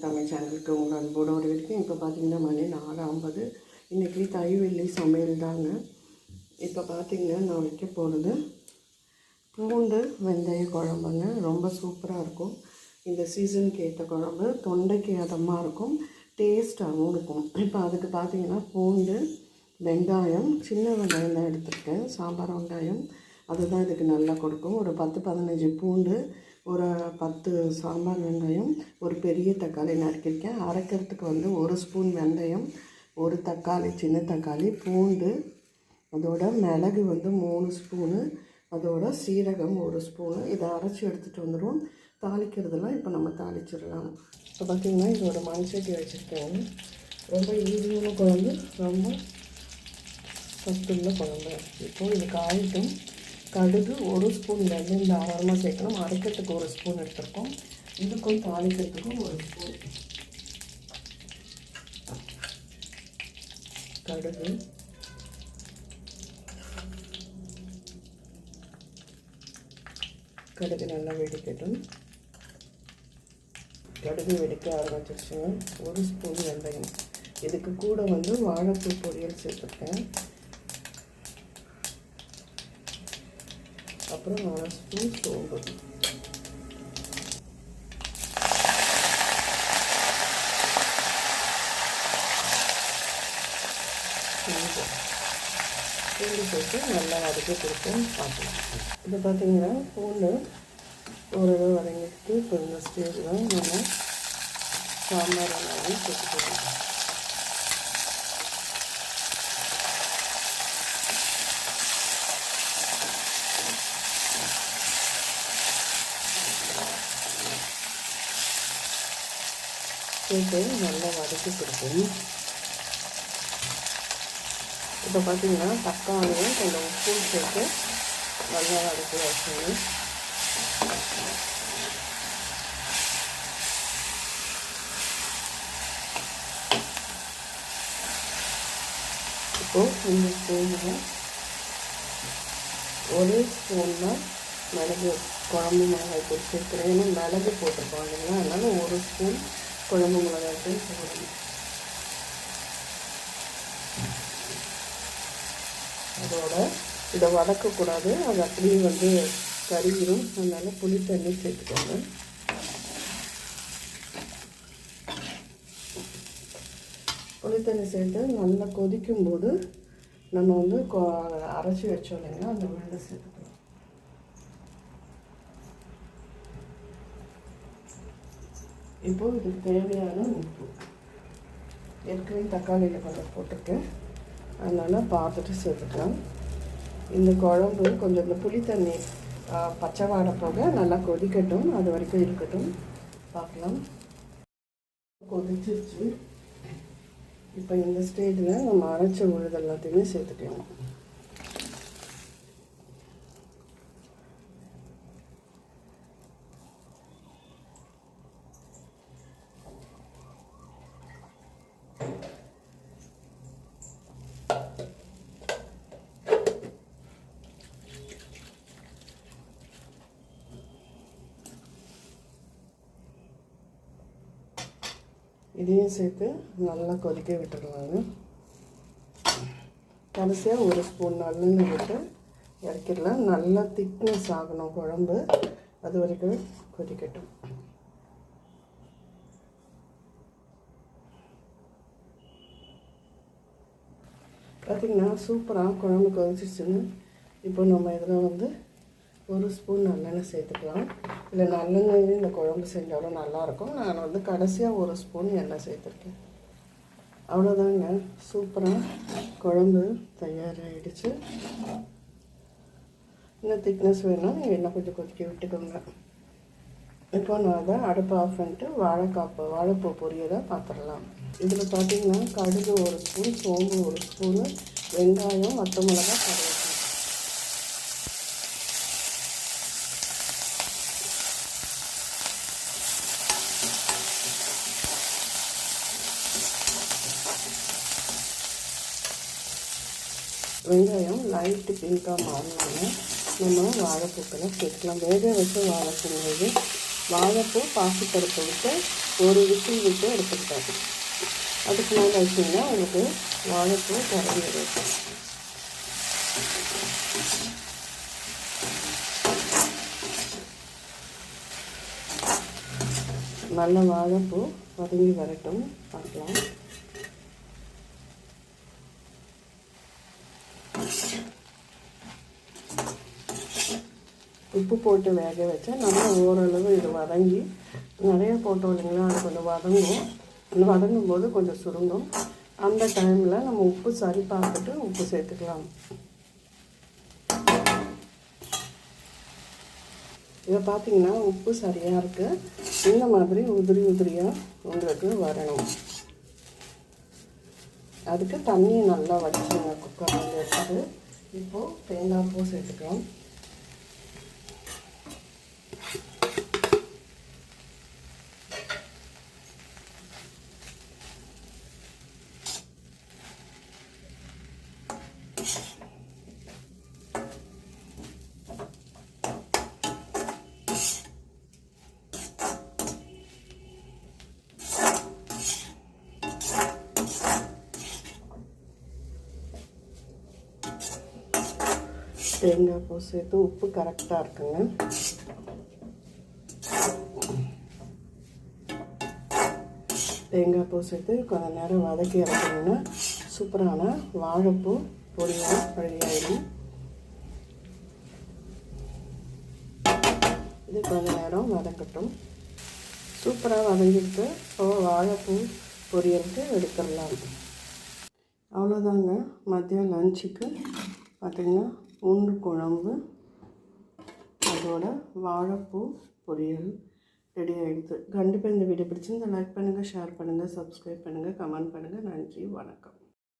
தமிழ் சேனலுக்கு உங்கள் அன்போட ஒரு வரைக்கும் இப்போ பார்த்தீங்கன்னா மணி நாலு ஐம்பது. இன்றைக்கி தைவெள்ளி சமையல் தாங்க. இப்போ பார்த்தீங்கன்னா நான் வைக்க போகிறது பூண்டு வெந்தய குழம்புங்க. ரொம்ப சூப்பராக இருக்கும். இந்த சீசனுக்கு ஏற்ற குழம்பு. தொண்டைக்கு அதமாக இருக்கும். டேஸ்ட்டாகவும் இருக்கும். இப்போ அதுக்கு பார்த்தீங்கன்னா பூண்டு வெங்காயம் சின்ன வெங்காயம் தான் எடுத்துருக்கேன். சாம்பார் வெங்காயம். அதுதான் இதுக்கு நல்லா கொடுக்கும். ஒரு பத்து பதினஞ்சு பூண்டு ஒரு பத்து சாம்பார் வெங்காயம் ஒரு பெரிய தக்காளி நறுக்கிருக்கேன் அரைக்கிறதுக்கு வந்து ஒரு ஸ்பூன் வெந்தயம் ஒரு தக்காளி சின்ன தக்காளி பூண்டு அதோட மிளகு வந்து மூணு ஸ்பூனு அதோட சீரகம் ஒரு ஸ்பூனு. இதை அரைச்சி எடுத்துகிட்டு வந்துடும் தாளிக்கிறதெல்லாம் இப்போ நம்ம தாளிச்சிடலாம். இப்போ பார்த்திங்கன்னா இதோட மண் சட்டி வச்சுருக்கேன். ரொம்ப ஈஸியான குழம்பு ரொம்ப சத்துள்ள குழம்பு. இப்போது இது காயட்டும். கடுகு ஒரு ஸ்பூன் வெந்தயம் தாராளமாக சேர்க்கணும். அரைக்கிறதுக்கு ஒரு ஸ்பூன் எடுத்துருக்கோம். இதுக்கும் தாளிக்கிறதுக்கும் ஒரு ஸ்பூன். கடுகு. கடுகு நல்லா வெடிக்கட்டும். கடுகு வெடிக்க ஆரம்பிச்சிருச்சுங்க. ஒரு ஸ்பூன் வெந்தயம். இதுக்கு கூட வந்து வாழைப்பூ பொரியல் சேர்த்துருக்கேன். அப்புறம் அரை ஸ்பூன் சோம்பு பூண்டு போட்டு நல்லா வதக்கி கொடுப்போம் பார்க்கலாம் இப்போ பார்த்தீங்கன்னா பூண்டு ஓரளவு வதங்கிட்டு இப்போ இந்த ஸ்டேஜில் நம்ம சாம்பார் வெங்காயம் சேர்த்துக்கலாம் சேர்த்து நல்லா வதக்கி கொடுக்கணும் இப்போ பார்த்தீங்கன்னா தக்காளியும் கொஞ்சம் உப்பு சேர்த்து நல்லா வதக்கி வச்சுக்கணும். இப்போது இந்த ஸ்பூனில் ஒரு ஸ்பூன் தான் மிளகு குழம்பு மிளகாய் பொடி சேர்க்குறேன். ஏன்னா மிளகு போட்டிருக்கோம் இல்லைங்களா? அதனால் ஒரு ஸ்பூன் குழம்பு மிளகாய்த்தூள் போடணும் அதோட இதை வதக்கக்கூடாது. அது அப்படியே வந்து கருகிரும். அதனால் புளி தண்ணி சேர்த்துக்கோங்க. புளி தண்ணி சேர்த்து நல்லா கொதிக்கும்போது நம்ம வந்து அரைச்சி வச்சோம் இல்லைங்களா அந்த விழுந்து சேர்த்து இப்போது இதுக்கு தேவையான உப்பு. ஏற்கனவே தக்காளியில் கொஞ்சம் போட்டிருக்கேன். அதனால் பார்த்துட்டு சேர்த்துக்கலாம். இந்த குழம்பு கொஞ்சம் இந்த புளி தண்ணி பச்சை வாடை போக நல்லா கொதிக்கட்டும். அது வரைக்கும் இருக்கட்டும். பார்க்கலாம். கொதிச்சிருச்சு. இப்போ இந்த ஸ்டேஜில் நம்ம அரைச்ச உழுது எல்லாத்தையுமே சேர்த்துக்கலாம். இதையும் சேர்த்து நல்லா கொதிக்க விட்டுடலாங்க. கடைசியாக ஒரு ஸ்பூன் நல்லெண்ணெய் விட்டு இறக்கிடலாம். நல்லா திக்னஸ் ஆகணும் குழம்பு. அது வரைக்கும் கொதிக்கட்டும். பார்த்திங்கன்னா சூப்பராக குழம்பு கொதிச்சிச்சுன்னு இப்போ நம்ம இதில் வந்து ஒரு ஸ்பூன் நல்லெண்ணெய் சேர்த்துக்கலாம். இல்லை நல்லெண்ணெய் இந்த குழம்பு செஞ்சாலும் நல்லாயிருக்கும். நான் வந்து கடைசியாக ஒரு ஸ்பூன் எண்ணெய் சேர்த்துருக்கேன். அவ்வளோதாங்க. சூப்பராக குழம்பு தயாராகிடுச்சு இன்னும் திக்னஸ் வேணும். நீங்கள் எண்ணெய் கொஞ்சம் கொதிக்க விட்டுக்கோங்க. இப்போ நான் அதை அடுப்பு ஆஃப் பண்ணிட்டு வாழைக்காப்பு வாழைப்பூ பொரியதை பார்த்துடலாம். இதில் பார்த்தீங்கன்னா கடுகு ஒரு ஸ்பூன் சோம்பு ஒரு ஸ்பூனு வெங்காயம் மற்ற மிளகா கருவேப்பிலை. வெங்காயம் லைட்டு பிங்காக மாறினாங்க நம்ம வாழைப்பூக்களை சேர்க்கலாம். வேக வச்சு வாழைப்பூங்கிறது வாழைப்பூ பாசிப்பருப்பு விட்டு ஒரு விசில் விட்டு எடுத்துக்கிட்டாங்க அதுக்கு மேலே வச்சிங்கன்னா உங்களுக்கு வாழைப்பூ கறந்து இருக்கும். நல்ல வாழைப்பூ வதங்கி வரட்டும். பார்க்கலாம். உப்பு போட்டு வேக வச்சா நல்லா ஓரளவு இது வதங்கி நிறைய போட்டோம் இல்லைங்களா அது கொஞ்சம் வதங்கும். அது வதங்கும் போது கொஞ்சம் சுருங்கும். அந்த டைமில் நம்ம உப்பு சரி பார்த்துட்டு உப்பு சேர்த்துக்கலாம். இதை பார்த்தீங்கன்னா உப்பு சரியாக இருக்குது இந்த மாதிரி உதிரி உதிரியாக உங்களுக்கு வரணும். அதுக்கு தண்ணியை நல்லா வச்சுருங்க குக்கரில் எடுத்துட்டு இப்போது தேங்காய் பூ சேர்த்துக்கலாம். தேங்காய் பூ சேர்த்து உப்பு கரெக்டாக இருக்குங்க. தேங்காய் பூ சேர்த்து கொஞ்ச நேரம் வதக்கி இறக்கணுன்னா சூப்பரான வாழைப்பூ பொடியாக ரெடி இது கொஞ்ச நேரம் வதக்கட்டும். சூப்பராக வதங்கிட்டு இப்போ வாழைப்பூ பொரியலுக்கு எடுத்துடலாம். அவ்வளோதாங்க. மதியம் லஞ்சுக்கு பார்த்திங்கன்னா பூண்டு குழம்பு அதோட வாழைப்பூ பொரியல் ரெடி ஆகிடுது கண்டிப்பாக இந்த வீடியோ பிடிச்சிருந்தா லைக் பண்ணுங்கள் ஷேர் பண்ணுங்கள் சப்ஸ்கிரைப் பண்ணுங்கள் கமெண்ட் பண்ணுங்கள் நன்றி வணக்கம்.